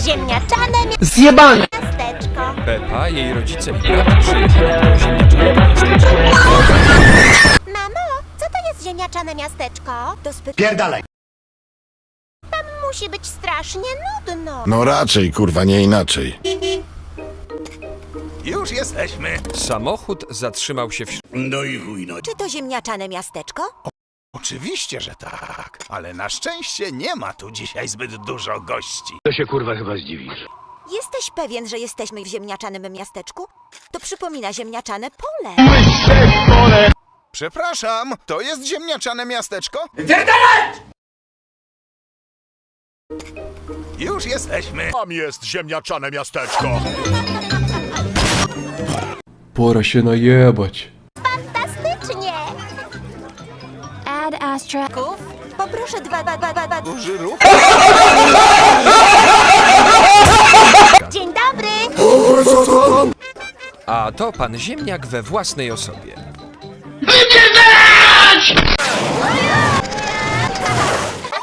Ziemniaczane Zjebane! miasteczko. Pepa, jej rodzice i brat przyjechali do ziemniaczanego miasteczka. Mamo, co to jest ziemniaczane miasteczko? To spy... Pierdalaj! Tam musi być strasznie nudno. No raczej, kurwa, nie inaczej. Już jesteśmy. Samochód zatrzymał się w No i chuj, no. Czy to ziemniaczane miasteczko? Oczywiście, że tak. Ale na szczęście nie ma tu dzisiaj zbyt dużo gości. To się kurwa chyba zdziwisz. Jesteś pewien, że jesteśmy w ziemniaczanym miasteczku? To przypomina ziemniaczane pole. Przepraszam, to jest ziemniaczane miasteczko? Już jesteśmy. Tam jest ziemniaczane miasteczko. Pora się najebać. Add Astra. Kuf, poproszę dwa, dwa, dwa, dwa, dwa. Duży ruch. Dzień dobry! A to pan ziemniak we własnej osobie.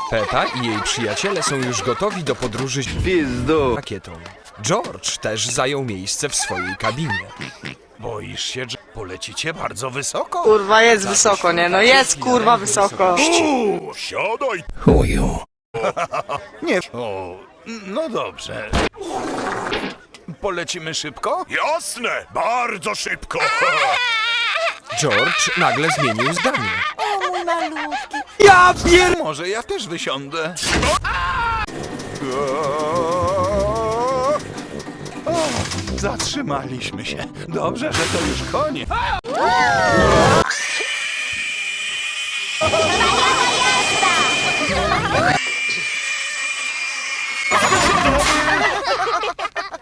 Pepa i jej przyjaciele są już gotowi do podróży z Pizdu. rakietą. George też zajął miejsce w swojej kabinie. Boisz się, że polecicie bardzo wysoko? Kurwa jest wysoko, nie? No jest kurwa wysoko. Uuu, siadaj. Nie. O, no dobrze. Polecimy szybko? Jasne, bardzo szybko. George nagle zmienił zdanie. O mój malutki. Może ja też wysiądę. O, zatrzymaliśmy się. Dobrze, że to już koniec.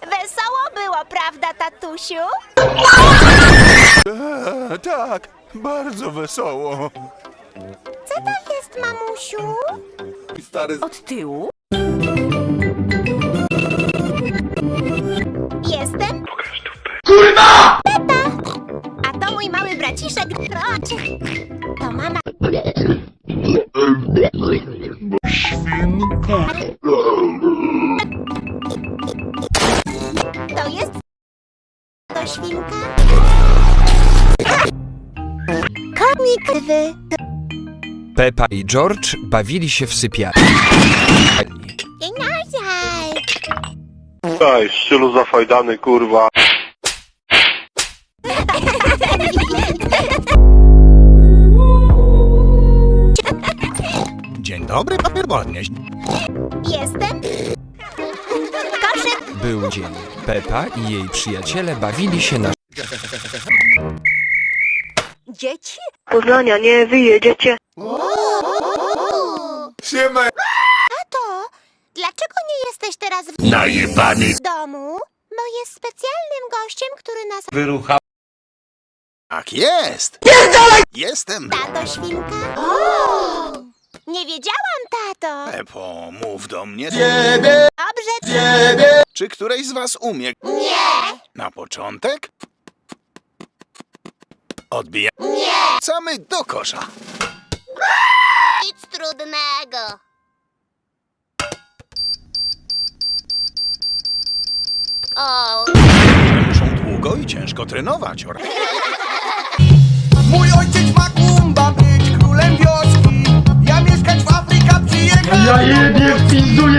Wesoło było, prawda, tatusiu? E, tak, bardzo wesoło. Co to jest, mamusiu? Od tyłu. Mój mały braciszek. To mama. To jest... To świnka? Konik wy. Pepa i George bawili się w sypialni. Dzień dobry. Ej, w stylu zafajdany, kurwa. Dobry, papier podnieść. Jestem? Koszyk. Był dzień. Pepa i jej przyjaciele bawili się na Dzieci? Poznania nie wyjedziecie. Tato, dlaczego nie jesteś teraz w Najebany. domu? Bo jest specjalnym gościem, który nas... Tak jest. Jestem. Tato świnka? Nie wiedziałam, tato. Pepo, mów do mnie. Dobrze, Czy któreś z was umie? Nie. Na początek? Odbija. Nie. Wracamy do kosza. Nic trudnego. O, Muszą długo i ciężko trenować. Mój ojciec ma Dünyayı bir fil